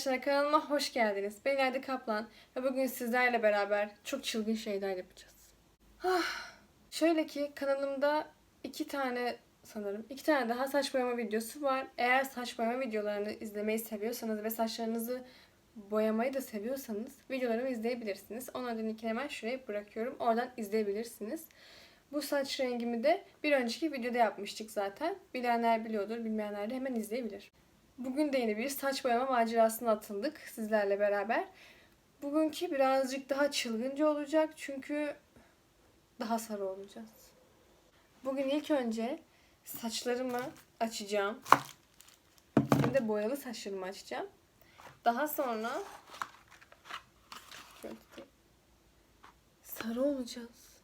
arkadaşlar kanalıma hoş geldiniz. Ben İlayda Kaplan ve bugün sizlerle beraber çok çılgın şeyler yapacağız. Ah, şöyle ki kanalımda iki tane sanırım iki tane daha saç boyama videosu var. Eğer saç boyama videolarını izlemeyi seviyorsanız ve saçlarınızı boyamayı da seviyorsanız videolarımı izleyebilirsiniz. Onların linkini hemen şuraya bırakıyorum. Oradan izleyebilirsiniz. Bu saç rengimi de bir önceki videoda yapmıştık zaten. Bilenler biliyordur, bilmeyenler de hemen izleyebilir. Bugün de yine bir saç boyama macerasına atıldık sizlerle beraber. Bugünkü birazcık daha çılgınca olacak çünkü daha sarı olacağız. Bugün ilk önce saçlarımı açacağım. Hem de boyalı saçlarımı açacağım. Daha sonra sarı olacağız.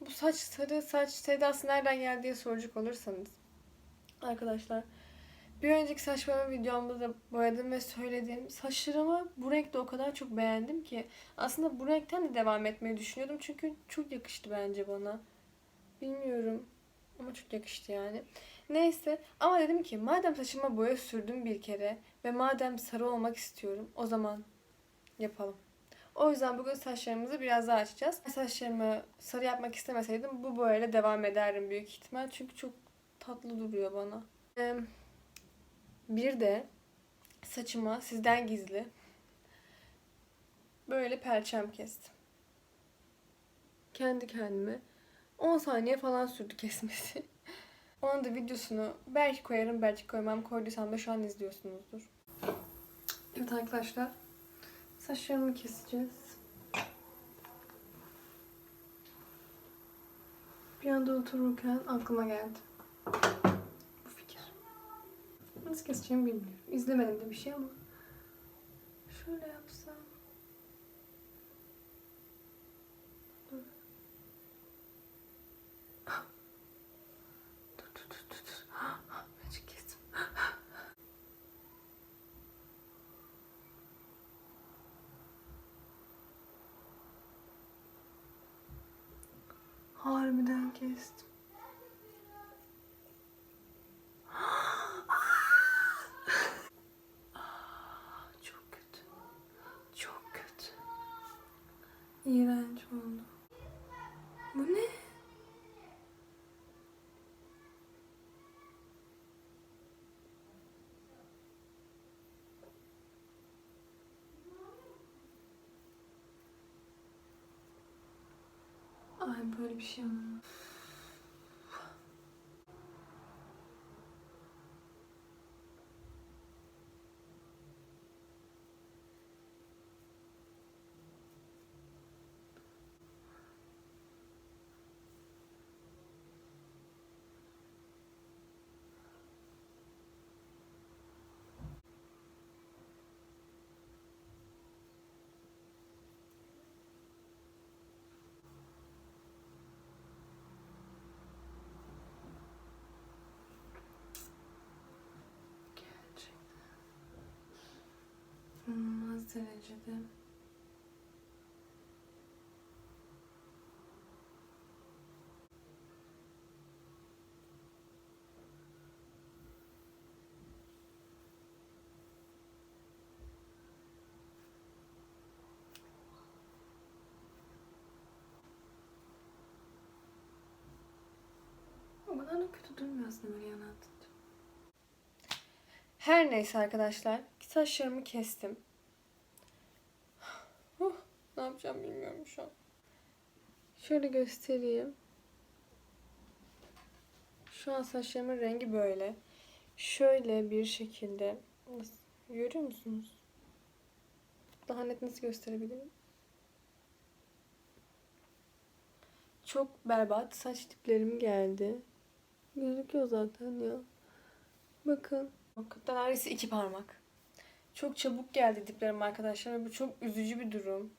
Bu saç sarı saç sevdası nereden geldi diye soracak olursanız. Arkadaşlar bir önceki saç boyama videomda da boyadım ve söyledim. Saçlarımı bu renkte o kadar çok beğendim ki. Aslında bu renkten de devam etmeyi düşünüyordum. Çünkü çok yakıştı bence bana. Bilmiyorum. Ama çok yakıştı yani. Neyse ama dedim ki madem saçıma boya sürdüm bir kere ve madem sarı olmak istiyorum o zaman yapalım. O yüzden bugün saçlarımızı biraz daha açacağız. Saçlarımı sarı yapmak istemeseydim bu boyayla devam ederdim büyük ihtimal. Çünkü çok tatlı duruyor bana. Bir de saçıma sizden gizli böyle perçem kestim. Kendi kendime 10 saniye falan sürdü kesmesi. Onun da videosunu belki koyarım belki koymam. Koyduysam da şu an izliyorsunuzdur. Evet arkadaşlar. Saçlarımı keseceğiz. Bir anda otururken aklıma geldi. Bu fikir. Nasıl keseceğimi bilmiyorum. İzlemedim de bir şey ama. Şöyle yapsam. Bir şey olmaz. Derecede. Kadar da kötü durmuyor aslında böyle. Her neyse arkadaşlar. Saçlarımı kestim. Ne yapacağım bilmiyorum şu an. Şöyle göstereyim. Şu an saçlarımın rengi böyle. Şöyle bir şekilde. Görüyor musunuz? Daha net nasıl gösterebilirim? Çok berbat saç tiplerim geldi. Gözüküyor zaten ya. Bakın. Hatta neredeyse iki parmak. Çok çabuk geldi diplerim arkadaşlar bu çok üzücü bir durum.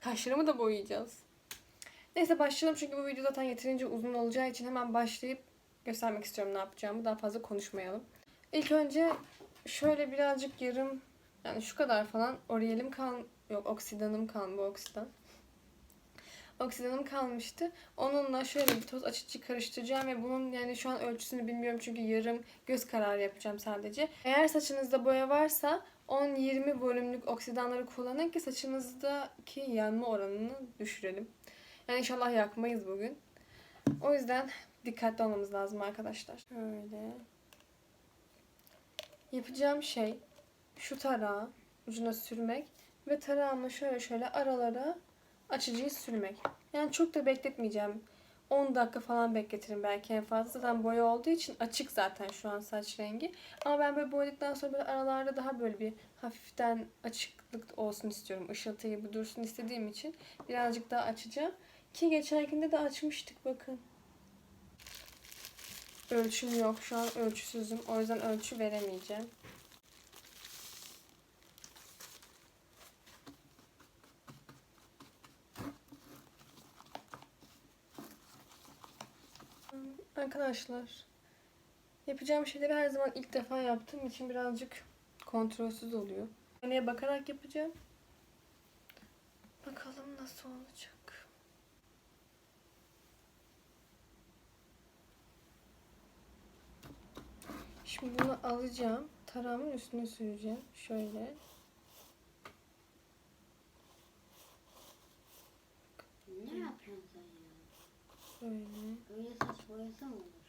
Kaşlarımı da boyayacağız. Neyse başlayalım çünkü bu video zaten yeterince uzun olacağı için hemen başlayıp göstermek istiyorum ne yapacağımı. Daha fazla konuşmayalım. İlk önce şöyle birazcık yarım yani şu kadar falan oryalim kal yok oksidanım kalın bu oksidan. oksidanım kalmıştı. Onunla şöyle bir toz açıcı karıştıracağım ve bunun yani şu an ölçüsünü bilmiyorum çünkü yarım göz kararı yapacağım sadece. Eğer saçınızda boya varsa 10-20 volümlük oksidanları kullanın ki saçınızdaki yanma oranını düşürelim. Yani inşallah yakmayız bugün. O yüzden dikkatli olmamız lazım arkadaşlar. Şöyle. Yapacağım şey şu tarağı ucuna sürmek ve tarağımla şöyle şöyle aralara açıcıyı sürmek. Yani çok da bekletmeyeceğim. 10 dakika falan bekletirim belki en fazla. Zaten boya olduğu için açık zaten şu an saç rengi. Ama ben böyle boyadıktan sonra böyle aralarda daha böyle bir hafiften açıklık olsun istiyorum. Işıltı gibi dursun istediğim için birazcık daha açacağım. Ki geçenkinde de açmıştık bakın. Ölçüm yok. Şu an ölçüsüzüm. O yüzden ölçü veremeyeceğim. Arkadaşlar, yapacağım şeyleri her zaman ilk defa yaptığım için birazcık kontrolsüz oluyor. Aynaya bakarak yapacağım. Bakalım nasıl olacak. Şimdi bunu alacağım. Tarağımın üstüne süreceğim. Şöyle. Ne yapıyorsun? Böyle. Öyle saç boyasa mı olur?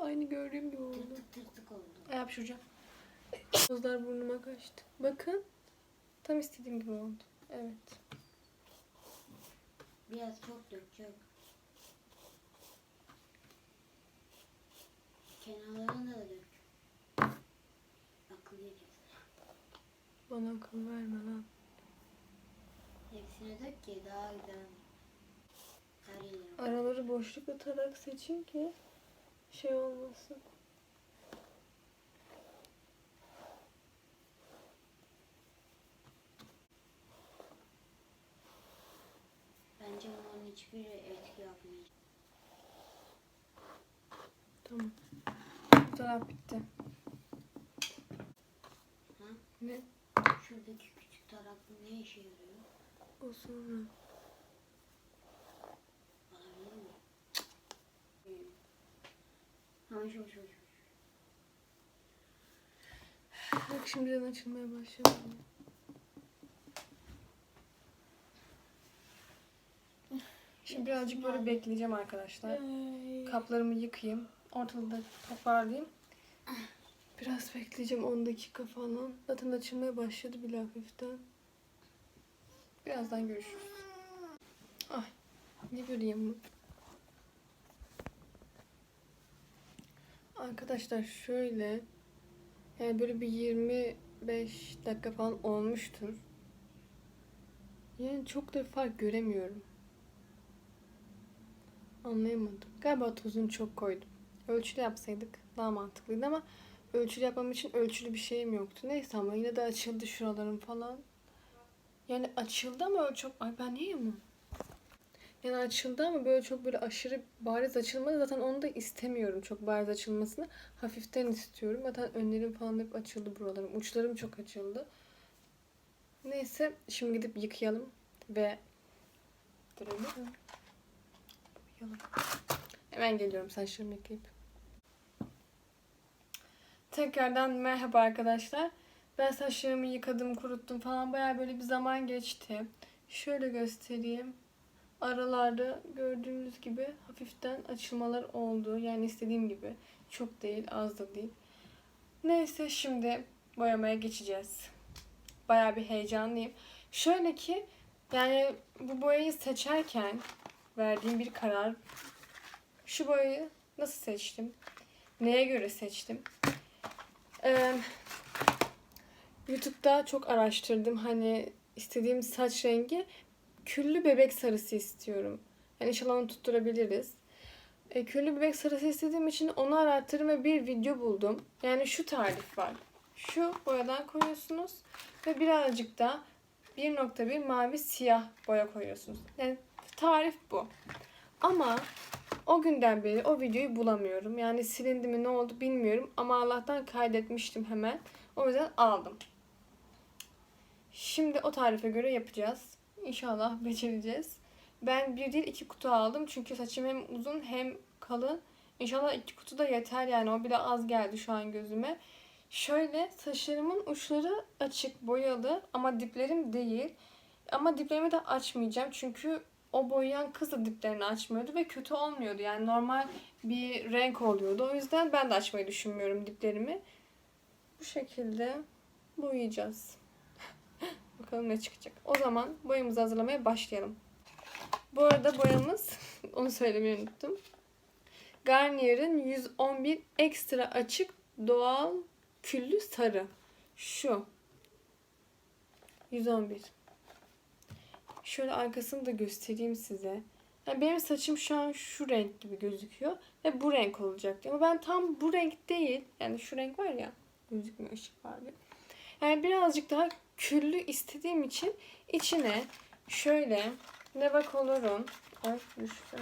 Aynı gördüğüm gibi oldu. Tırtık tırtık oldu. Ay, Hapşuracağım. Tozlar burnuma kaçtı. Bakın. Tam istediğim gibi oldu. Evet. Biraz çok dök çok. Kenarlarını da dök. Akıl yiyeceksin. Bana akıl verme lan. Hepsine dök ki daha güzel. Yeri. Araları boşlukla tarak seçin ki şey olmasın. Bence bunların hiçbiri etki yapmayacak. Tamam. Bu taraf bitti. Ha? Ne? Şuradaki küçük taraklı ne işe yarıyor? O sonra. Şu şu şu. Bak şimdiden açılmaya başladı. Şimdi birazcık böyle bekleyeceğim arkadaşlar. Kaplarımı yıkayayım. Ortalığı da toparlayayım. Biraz bekleyeceğim 10 dakika falan. Zaten açılmaya başladı bile hafiften. Birazdan görüşürüz. Ay ne göreyim? Arkadaşlar şöyle yani böyle bir 25 dakika falan olmuştur. Yani çok da fark göremiyorum. Anlayamadım. Galiba tozunu çok koydum. Ölçülü yapsaydık daha mantıklıydı ama ölçülü yapmam için ölçülü bir şeyim yoktu. Neyse ama yine de açıldı şuralarım falan. Yani açıldı ama öyle çok... Ay ben niye yamum? Yani açıldı ama böyle çok böyle aşırı bariz açılmadı. Zaten onu da istemiyorum çok bariz açılmasını. Hafiften istiyorum. Zaten önlerim falan hep açıldı buralarım. Uçlarım çok açıldı. Neyse şimdi gidip yıkayalım ve duralım. Yıkayalım. Hemen geliyorum saçlarımı yıkayıp. Tekrardan merhaba arkadaşlar. Ben saçlarımı yıkadım, kuruttum falan. Bayağı böyle bir zaman geçti. Şöyle göstereyim. Aralarda gördüğünüz gibi hafiften açılmalar oldu. Yani istediğim gibi. Çok değil, az da değil. Neyse şimdi boyamaya geçeceğiz. Bayağı bir heyecanlıyım. Şöyle ki yani bu boyayı seçerken verdiğim bir karar. Şu boyayı nasıl seçtim? Neye göre seçtim? Ee, YouTube'da çok araştırdım. Hani istediğim saç rengi küllü bebek sarısı istiyorum. Yani inşallah onu tutturabiliriz. E, küllü bebek sarısı istediğim için onu arattırdım ve bir video buldum. Yani şu tarif var. Şu boyadan koyuyorsunuz ve birazcık da 1.1 mavi siyah boya koyuyorsunuz. Yani tarif bu. Ama o günden beri o videoyu bulamıyorum. Yani silindi mi ne oldu bilmiyorum ama Allah'tan kaydetmiştim hemen. O yüzden aldım. Şimdi o tarife göre yapacağız. İnşallah becereceğiz. Ben bir değil iki kutu aldım. Çünkü saçım hem uzun hem kalın. İnşallah iki kutu da yeter yani. O bile az geldi şu an gözüme. Şöyle saçlarımın uçları açık boyalı ama diplerim değil. Ama diplerimi de açmayacağım. Çünkü o boyayan kız da diplerini açmıyordu ve kötü olmuyordu. Yani normal bir renk oluyordu. O yüzden ben de açmayı düşünmüyorum diplerimi. Bu şekilde boyayacağız. Bakalım ne çıkacak. O zaman boyamızı hazırlamaya başlayalım. Bu arada boyamız, onu söylemeyi unuttum. Garnier'in 111 ekstra açık doğal küllü sarı. Şu. 111. Şöyle arkasını da göstereyim size. Yani benim saçım şu an şu renk gibi gözüküyor. Ve bu renk olacak. Ama ben tam bu renk değil. Yani şu renk var ya. Gözükmüyor ışık var bir. Yani birazcık daha küllü istediğim için içine şöyle Neva Color'un ay düştü.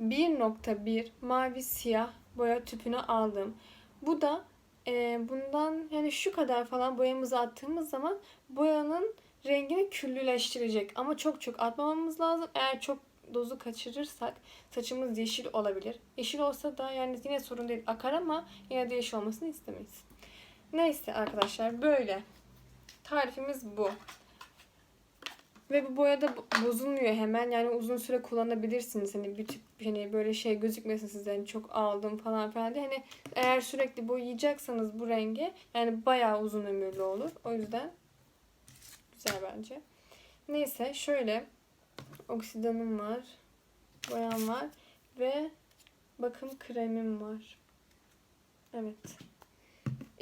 1.1 mavi siyah boya tüpünü aldım. Bu da e, bundan yani şu kadar falan boyamızı attığımız zaman boyanın rengini küllüleştirecek. Ama çok çok atmamamız lazım. Eğer çok dozu kaçırırsak saçımız yeşil olabilir. Yeşil olsa da yani yine sorun değil akar ama yine de yeşil olmasını istemeyiz. Neyse arkadaşlar böyle. Tarifimiz bu. Ve bu boya da bo- bozulmuyor hemen. Yani uzun süre kullanabilirsiniz. Hani bir tip hani böyle şey gözükmesin size hani çok aldım falan filan diye. Hani eğer sürekli boyayacaksanız bu rengi yani bayağı uzun ömürlü olur. O yüzden güzel bence. Neyse şöyle oksidanım var. Boyam var ve bakım kremim var. Evet.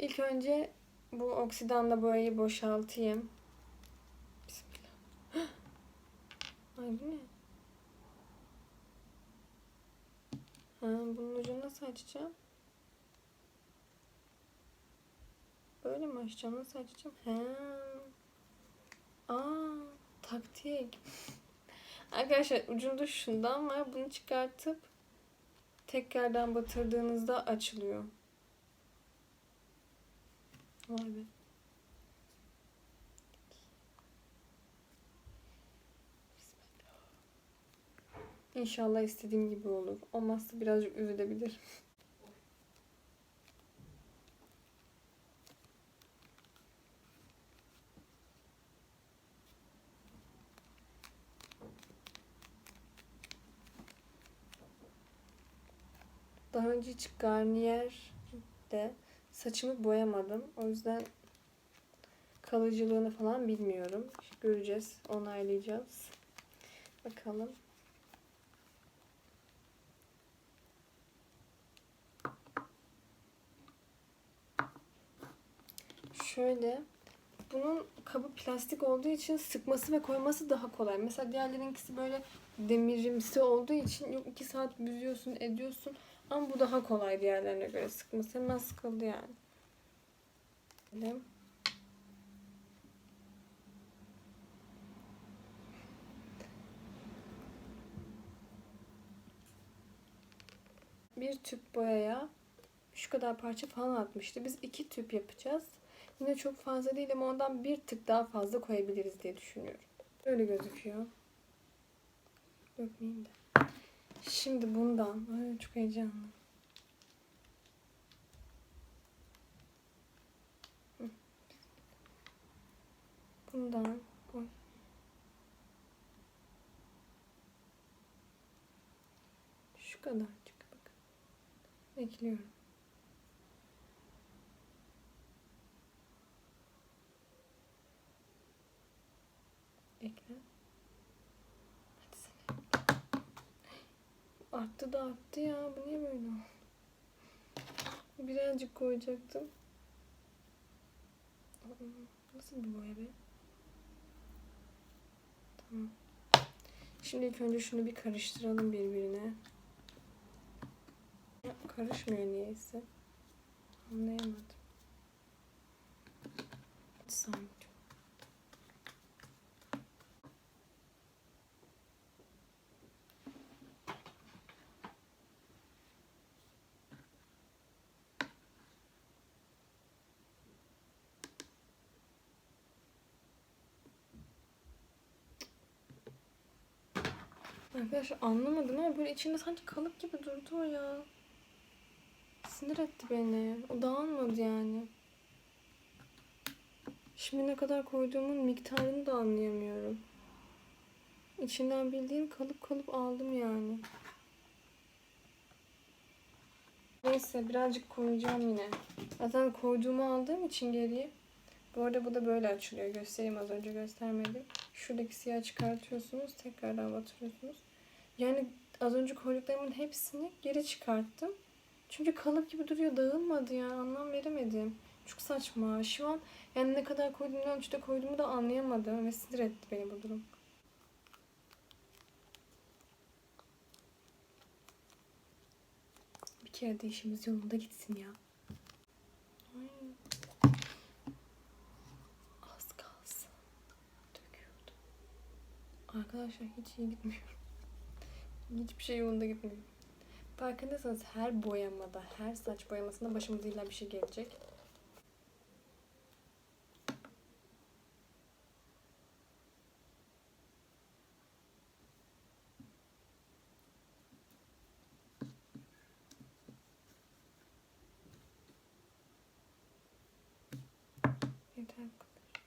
İlk önce bu oksidanla boyayı boşaltayım. Bismillah. Ay bu ne? Ha, bunun ucunu nasıl açacağım? Böyle mi açacağım? Nasıl açacağım? Ha. Aa, taktik. Arkadaşlar ucunda şundan var. Bunu çıkartıp tekrardan batırdığınızda açılıyor. Vay be. İnşallah istediğim gibi olur. Olmazsa birazcık üzülebilir. Daha önce hiç Garnier'de saçımı boyamadım. O yüzden kalıcılığını falan bilmiyorum. Göreceğiz, onaylayacağız. Bakalım. Şöyle bunun kabı plastik olduğu için sıkması ve koyması daha kolay. Mesela diğerlerinkisi böyle demirimsi olduğu için yok iki saat büzüyorsun, ediyorsun. Ama bu daha kolay diğerlerine göre sıkması. Hemen sıkıldı yani. Böyle. Bir tüp boyaya şu kadar parça falan atmıştı. Biz iki tüp yapacağız. Yine çok fazla değil ama ondan bir tık daha fazla koyabiliriz diye düşünüyorum. Öyle gözüküyor. Dökmeyeyim de. Şimdi bundan. Ay, çok heyecanlı. Bundan. Oy. Şu kadarcık bakın. Arttı da arttı ya. Bu niye böyle? Birazcık koyacaktım. Aa, Nasıl bir boya be? Tamam. Şimdi ilk önce şunu bir karıştıralım birbirine. Karışmıyor niyeyse. Anlayamadım. Sanki. Arkadaşlar anlamadım ama böyle içinde sanki kalıp gibi durdu o ya. Sinir etti beni. O dağılmadı yani. Şimdi ne kadar koyduğumun miktarını da anlayamıyorum. İçinden bildiğin kalıp kalıp aldım yani. Neyse birazcık koyacağım yine. Zaten koyduğumu aldığım için geriye. Bu arada bu da böyle açılıyor. Göstereyim az önce göstermedim. Şuradaki siyah çıkartıyorsunuz. Tekrardan batırıyorsunuz. Yani az önce koyduklarımın hepsini geri çıkarttım. Çünkü kalıp gibi duruyor. Dağılmadı ya. Anlam veremedim. Çok saçma. Şu an yani ne kadar koyduğumu, ne ölçüde koyduğumu da anlayamadım. Ve sinir etti beni bu durum. Bir kere de işimiz yolunda gitsin ya. Ay. Az kalsın. Döküyordu. Arkadaşlar hiç iyi gitmiyor. Hiçbir şey yolunda gitmiyor. Farkındaysanız her boyamada, her saç boyamasında başımıza illa bir şey gelecek. Yeter bu kadar.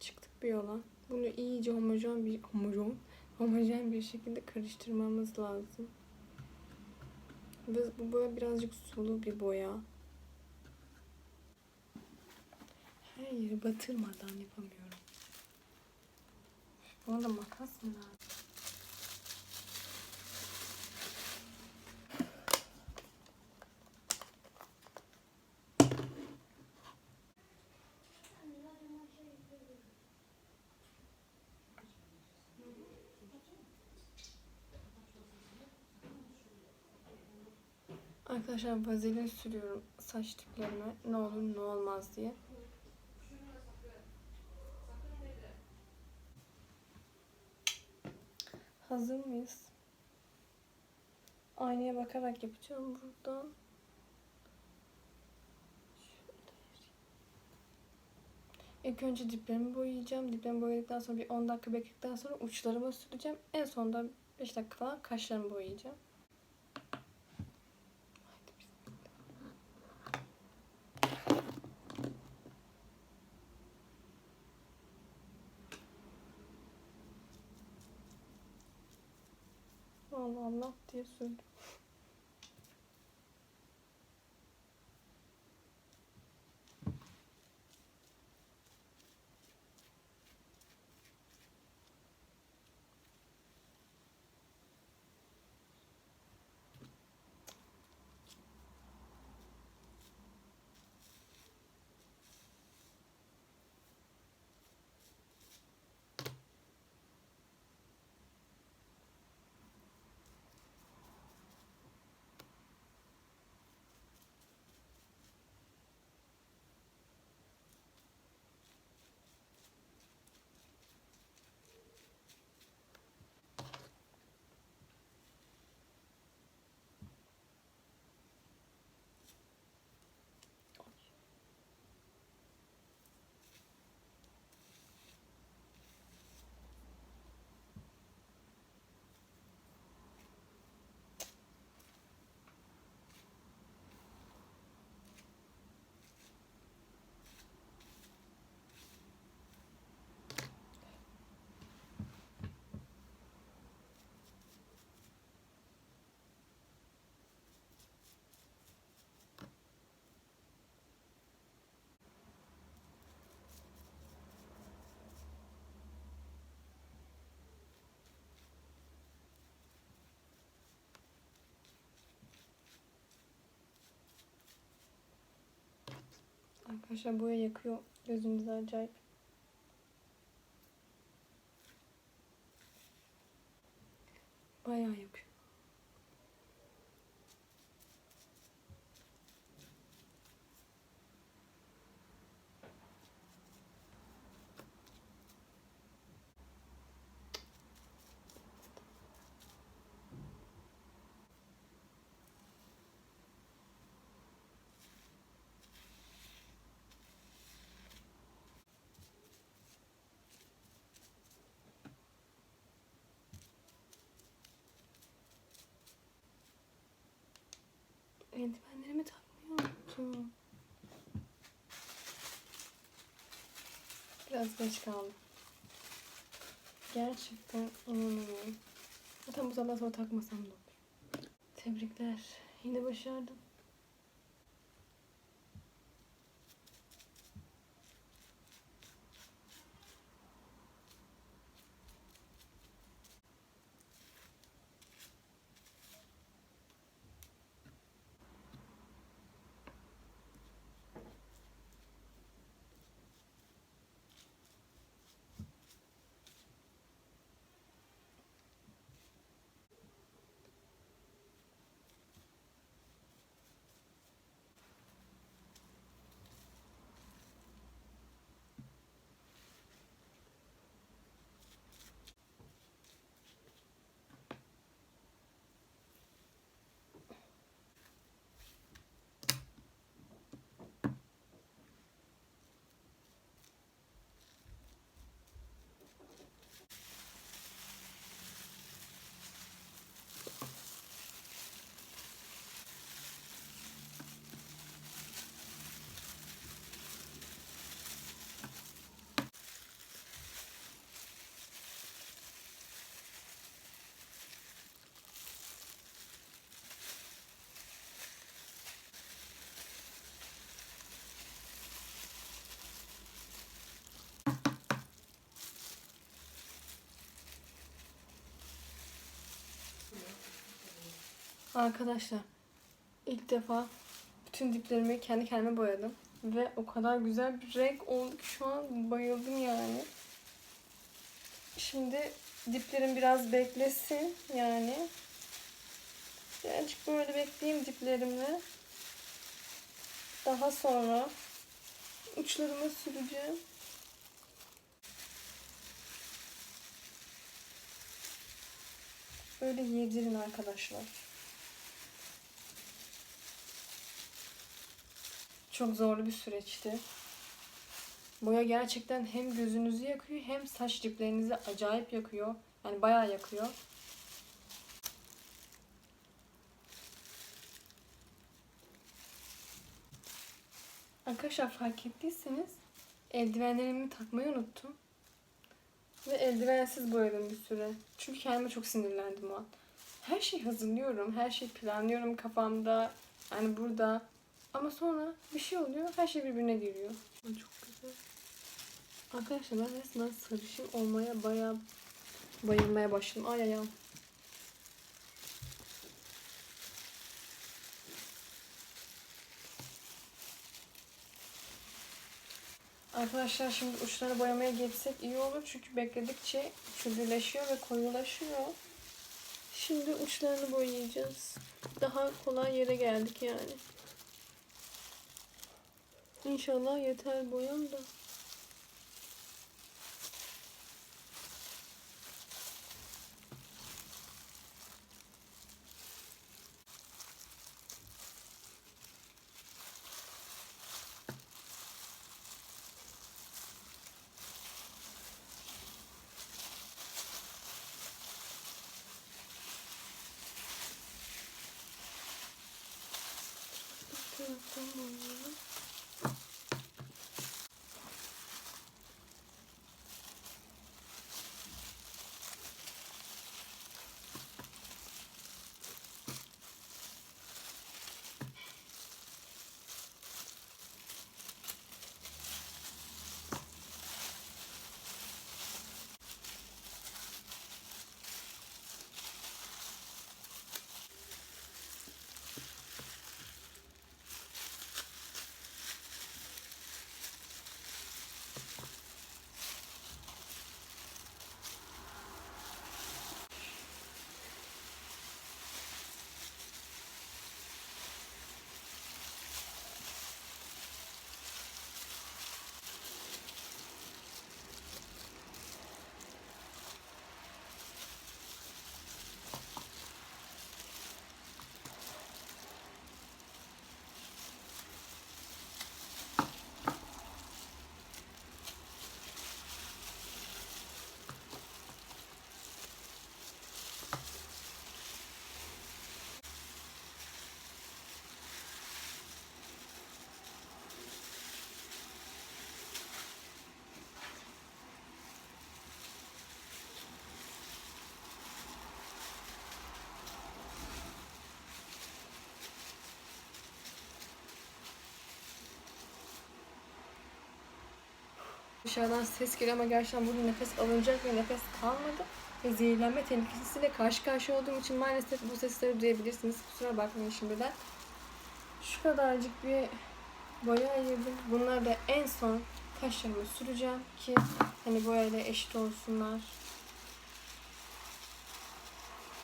Çıktık bir yola. Bunu iyice homojen bir homojen, homojen bir şekilde karıştırmamız lazım. Ve bu böyle birazcık sulu bir boya. Her yeri batırmadan yapamıyorum. Bana da makas mı lazım? Arkadaşlar vazelin sürüyorum saç diplerime. Ne olur ne olmaz diye. Hazır mıyız? Aynaya bakarak yapacağım buradan. İlk önce diplerimi boyayacağım. Diplerimi boyadıktan sonra bir 10 dakika bekledikten sonra uçlarıma süreceğim. En sonunda 5 dakika falan kaşlarımı boyayacağım. Allah Allah diye sürdüm. Arkadaşlar boya yakıyor gözümüzü acayip. Bayağı yakıyor. Eldivenlerimi takmayı unuttum. Biraz geç kaldım. Gerçekten inanamıyorum. Zaten bu sabah sonra takmasam da olur. Tebrikler. Yine başardım. Arkadaşlar ilk defa bütün diplerimi kendi kendime boyadım. Ve o kadar güzel bir renk oldu ki şu an bayıldım yani. Şimdi diplerim biraz beklesin yani. Birazcık böyle bekleyeyim diplerimle. Daha sonra uçlarıma süreceğim. Böyle yedirin arkadaşlar. Çok zorlu bir süreçti. Boya gerçekten hem gözünüzü yakıyor hem saç diplerinizi acayip yakıyor. Yani bayağı yakıyor. Arkadaşlar fark ettiyseniz eldivenlerimi takmayı unuttum. Ve eldivensiz boyadım bir süre. Çünkü kendime çok sinirlendim o an. Her şeyi hazırlıyorum, her şeyi planlıyorum kafamda. Yani burada. Ama sonra bir şey oluyor, her şey birbirine giriyor. Çok güzel. Arkadaşlar ben resmen sarışın olmaya bayağı bayılmaya başladım. Ay ayağım. Arkadaşlar şimdi uçlarını boyamaya geçsek iyi olur. Çünkü bekledikçe çözüleşiyor ve koyulaşıyor. Şimdi uçlarını boyayacağız. Daha kolay yere geldik yani. İnşallah yeter boyam da. Taraftan boyayalım. Dışarıdan ses geliyor ama gerçekten burada nefes alınacak ve nefes kalmadı. Ve zehirlenme tehlikesiyle karşı karşıya olduğum için maalesef bu sesleri duyabilirsiniz. Kusura bakmayın şimdiden. Şu kadarcık bir boya ayırdım. Bunları da en son kaşlarıma süreceğim ki hani boyayla eşit olsunlar.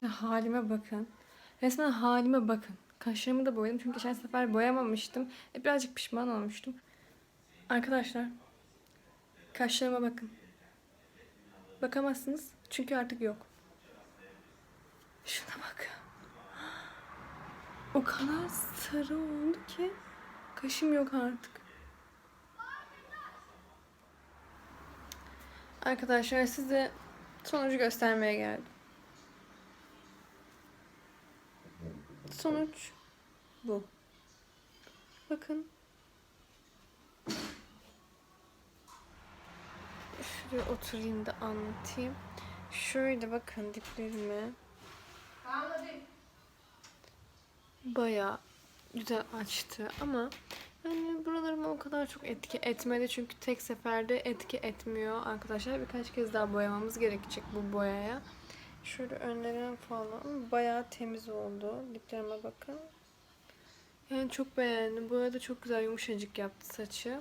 Halime bakın. Resmen halime bakın. Kaşlarımı da boyadım çünkü geçen sefer boyamamıştım. E, birazcık pişman olmuştum. Arkadaşlar kaşlarıma bakın. Bakamazsınız çünkü artık yok. Şuna bak. O kadar sarı oldu ki kaşım yok artık. Arkadaşlar size sonucu göstermeye geldim. Sonuç bu. Bakın. Şuraya oturayım da anlatayım. Şöyle bakın diplerime. Baya güzel açtı ama yani buralarıma o kadar çok etki etmedi çünkü tek seferde etki etmiyor arkadaşlar. Birkaç kez daha boyamamız gerekecek bu boyaya. Şöyle önlerim falan bayağı temiz oldu. Diplerime bakın. Yani çok beğendim. Bu arada çok güzel yumuşacık yaptı saçı.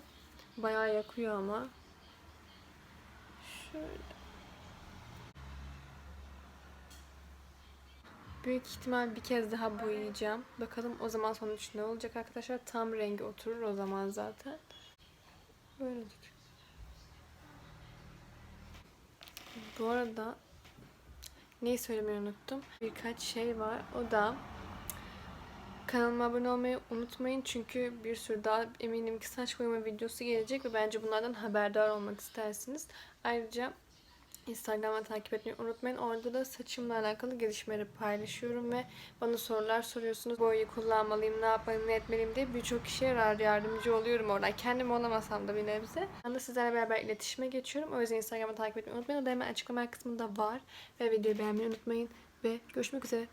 Bayağı yakıyor ama. Şöyle. Büyük ihtimal bir kez daha boyayacağım. Bakalım o zaman sonuç ne olacak arkadaşlar. Tam rengi oturur o zaman zaten. Böyledir. Bu arada neyi söylemeyi unuttum. Birkaç şey var. O da kanalıma abone olmayı unutmayın. Çünkü bir sürü daha eminim ki saç boyama videosu gelecek ve bence bunlardan haberdar olmak istersiniz. Ayrıca Instagram'dan takip etmeyi unutmayın. Orada da saçımla alakalı gelişmeleri paylaşıyorum ve bana sorular soruyorsunuz. Boyayı kullanmalıyım, ne yapmalıyım, ne etmeliyim diye birçok kişiye yardımcı oluyorum oradan. Kendim olamasam da bir nebze. Ben de sizlerle beraber iletişime geçiyorum. O yüzden Instagram'ı takip etmeyi unutmayın. O da hemen açıklama kısmında var. Ve videoyu beğenmeyi unutmayın. Ve görüşmek üzere.